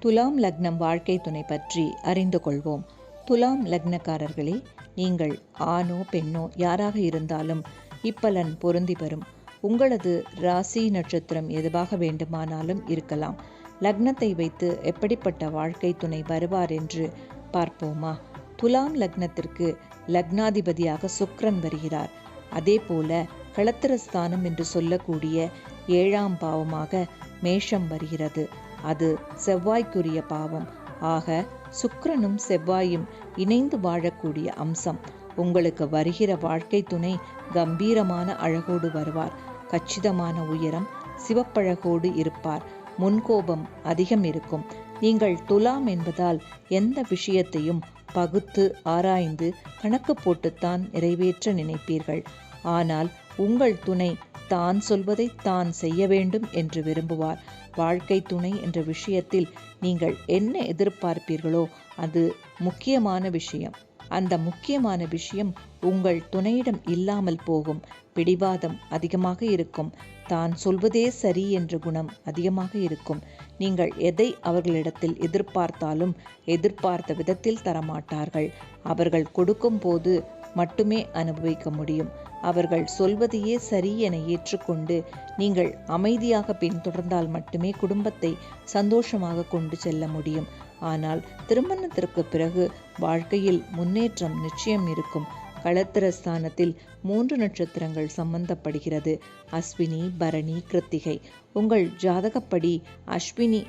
துலாம் லக்னம் வாழ்க்கை துணை பற்றி அறிந்து கொள்வோம். துலாம் லக்னக்காரர்களே நீங்கள் ஆணோ பெண்ணோ யாராக இருந்தாலும் இப்பலன் பொருந்தி வரும் உங்களது ராசி நட்சத்திரம் எதுவாக வேண்டுமானாலும் இருக்கலாம். லக்னத்தை வைத்து எப்படிப்பட்ட வாழ்க்கை துணை வருவார் என்று பார்ப்போமா? துலாம் லக்னத்திற்கு லக்னாதிபதியாக சுக்ரன் வருகிறார். அதே போல களத்திரஸ்தானம் என்று சொல்லக்கூடிய ஏழாம் பாவமாக மேஷம் வருகிறது. அது செவ்வாய்க்குரிய பாவம். ஆக சுக்கிரனும் செவ்வாயும் இணைந்து வாழக்கூடிய அம்சம். உங்களுக்கு வருகிற வாழ்க்கை துணை கம்பீரமான அழகோடு வருவார். கச்சிதமான உயரம் சிவப்பழகோடு இருப்பார். முன்கோபம் அதிகம் இருக்கும். நீங்கள் துலாம் என்பதால் எந்த விஷயத்தையும் பகுத்து ஆராய்ந்து கணக்கு போட்டுத்தான் நிறைவேற்ற நினைப்பீர்கள். ஆனால் உங்கள் துணை தான் சொல்வதை தான் செய்ய வேண்டும் என்று விரும்புவார். வாழ்க்கை துணை என்ற விஷயத்தில் நீங்கள் என்ன எதிர்பார்ப்பீர்களோ அது முக்கியமான விஷயம். அந்த முக்கியமான விஷயம் உங்கள் துணையிடம் இல்லாமல் போகும். பிடிவாதம் அதிகமாக இருக்கும். தான் சொல்வதே சரி என்ற குணம் அதிகமாக இருக்கும். நீங்கள் எதை அவர்களிடத்தில் எதிர்பார்த்தாலும் எதிர்பார்த்த விதத்தில் தரமாட்டார்கள். அவர்கள் கொடுக்கும் போது மட்டுமே அனுபவிக்க முடியும். அவர்கள் சொல்வதையே சரி என ஏற்றுக்கொண்டு நீங்கள் அமைதியாக பின்தொடர்ந்தால் மட்டுமே குடும்பத்தை சந்தோஷமாக கொண்டு செல்ல முடியும். ஆனால் திருமணத்திற்கு பிறகு வாழ்க்கையில் முன்னேற்றம் நிச்சயம் இருக்கும். களத்திரஸ்தானத்தில் மூன்று நட்சத்திரங்கள் சம்பந்தப்படுகிறது. அஸ்வினி பரணி கிருத்திகை. உங்கள் ஜாதகப்படி அஸ்வினி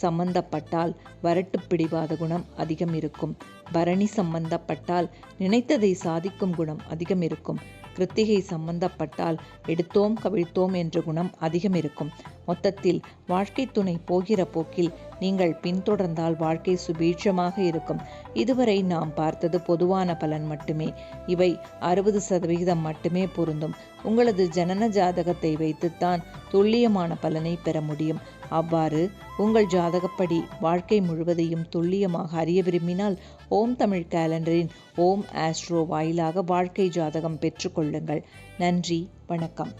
சம்பந்தப்பட்டால் வரட்டு பிடிவாத குணம் அதிகம் இருக்கும் பரணி சம்பந்தப்பட்டால் நினைத்ததை சாதிக்கும் குணம் அதிகம் இருக்கும் கிருத்திகை சம்பந்தப்பட்டால் எடுத்தோம் கவிழ்த்தோம் என்ற குணம் அதிகம் இருக்கும். மொத்தத்தில் வாழ்க்கை துணை போகிற போக்கில் நீங்கள் பின்தொடர்ந்தால் வாழ்க்கை சுபீட்சமாக இருக்கும். இதுவரை நாம் பார்த்தது பொதுவான பலன் மட்டுமே. இவை அறுபது சதவிகிதம் மட்டுமே பொருந்தும். உங்களது ஜனன ஜாதகத்தை வைத்துத்தான் துல்லியமான பலனை பெற முடியும். அவ்வாறு உங்கள் ஜாதகப்படி வாழ்க்கை முழுவதையும் துல்லியமாக அறிய விரும்பினால் ஓம் தமிழ் கேலண்டரின் ஓம் ஆஸ்ட்ரோ வாயிலாக வாழ்க்கை ஜாதகம் கொள்ளுங்கள். நன்றி வணக்கம்.